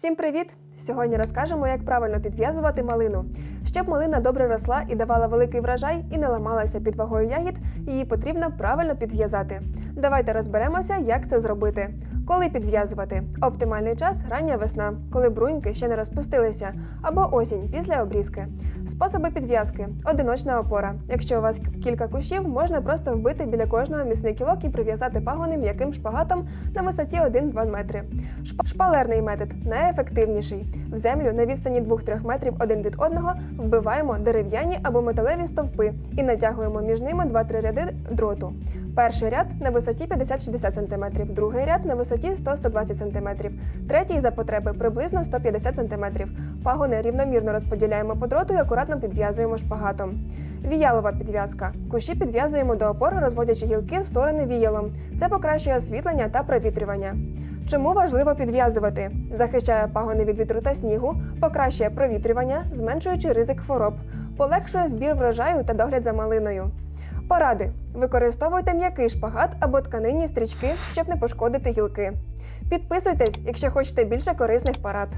Всім привіт! Сьогодні розкажемо, як правильно підв'язувати малину. Щоб малина добре росла і давала великий врожай і не ламалася під вагою ягід, її потрібно правильно підв'язати. Давайте розберемося, як це зробити. Коли підв'язувати? Оптимальний час рання весна, коли бруньки ще не розпустилися, або осінь після обрізки. Способи підв'язки: одиночна опора. Якщо у вас кілька кущів, можна просто вбити біля кожного міцний кілок і прив'язати пагони м'яким шпагатом на висоті 1-2 метри. Шпалерний метод найефективніший. В землю на відстані 2-3 метрів один від одного вбиваємо дерев'яні або металеві стовпи і натягуємо між ними 2-3 ряди дроту. Перший ряд на висоті 50-60 см, другий ряд на висоті 100-120 см, третій за потреби приблизно 150 см. Пагони рівномірно розподіляємо по дроту і акуратно підв'язуємо шпагатом. Віялова підв'язка. Кущі підв'язуємо до опори, розводячи гілки в сторони віялом. Це покращує освітлення та провітрювання. Чому важливо підв'язувати? Захищає пагони від вітру та снігу, покращує провітрювання, зменшуючи ризик хвороб, полегшує збір врожаю та догляд за малиною. Поради: використовуйте м'який шпагат або тканинні стрічки, щоб не пошкодити гілки. Підписуйтесь, якщо хочете більше корисних порад.